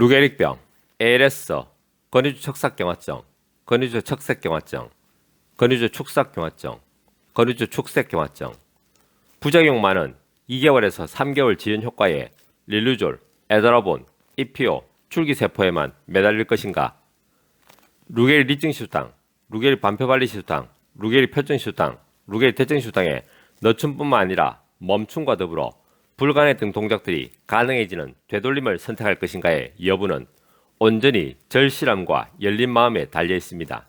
루게릭병, ALS, 건유주 척삭경화증, 건유주 척색경화증, 건유주 축삭경화증, 건유주 축색경화증. 부작용만은 2개월에서 3개월 지연 효과에 릴루졸, 에드라본, 이피오, 줄기세포에만 매달릴 것인가? 루게리 리증시수당, 루게리 반표발리시수당, 루게리 표정시수당, 루게리 대증시수당에 너춤뿐만 아니라 멈춤과 더불어 불가능 등 동작들이 가능해지는 되돌림을 선택할 것인가의 여부는 온전히 절실함과 열린 마음에 달려 있습니다.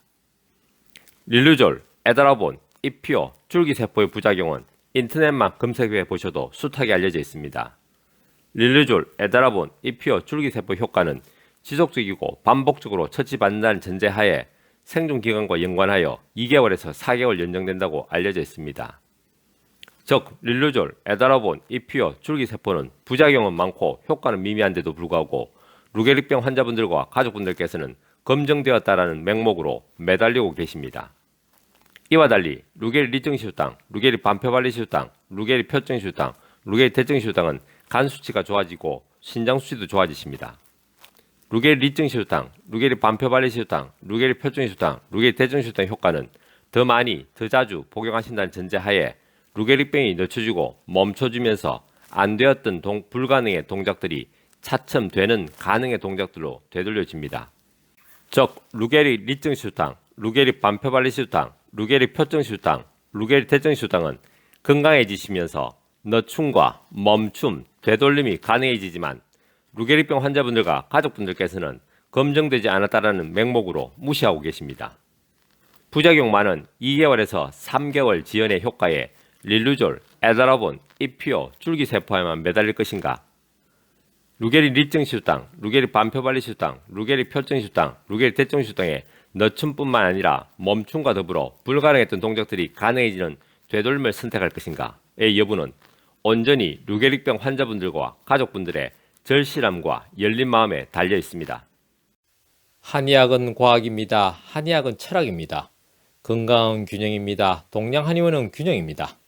릴루졸, 에다라본, 이피오, 줄기세포의 부작용은 인터넷만 검색해 보셔도 숱하게 알려져 있습니다. 릴루졸, 에다라본, 이피오, 줄기세포 효과는 지속적이고 반복적으로 처치받는다는 전제하에 생존기간과 연관하여 2개월에서 4개월 연장된다고 알려져 있습니다. 즉, 릴루졸, 에다라본, 이피오, 줄기세포는 부작용은 많고 효과는 미미한데도 불구하고 루게릭병 환자분들과 가족분들께서는 검증되었다라는 맹목으로 매달리고 계십니다. 이와 달리 루게리 리증시수당, 루게리 반표발리시수당, 루게리 표증시수당, 루게리 대증시수당은 간 수치가 좋아지고 신장 수치도 좋아지십니다. 루게리 리증시수당, 루게리 반표발리시수당, 루게리 표증시수당, 루게리 대증시수당 효과는 더 많이, 더 자주 복용하신다는 전제하에 루게릭병이 늦춰지고 멈춰지면서 안 되었던 동, 불가능의 동작들이 차츰 되는 가능의 동작들로 되돌려집니다. 즉 루게리 리증시수당, 루게리 반표발리시수당, 루게리 표정시수당, 루게리 대증시수당은 건강해지시면서 너춤과 멈춤, 되돌림이 가능해지지만 루게리병 환자분들과 가족분들께서는 검증되지 않았다라는 맹목으로 무시하고 계십니다. 부작용만은 2개월에서 3개월 지연의 효과에 릴루졸, 에다라본, 이피오, 줄기세포에만 매달릴 것인가? 루게리 리증시수당, 루게리 반표발리시수당, 루게리 표정시수당, 루게리 대증시수당에 너춤뿐만 아니라 멈춤과 더불어 불가능했던 동작들이 가능해지는 되돌림을 선택할 것인가의 여부는 온전히 루게릭병 환자분들과 가족분들의 절실함과 열린 마음에 달려 있습니다. 한의학은 과학입니다. 한의학은 철학입니다. 건강은 균형입니다. 동양 한의원은 균형입니다.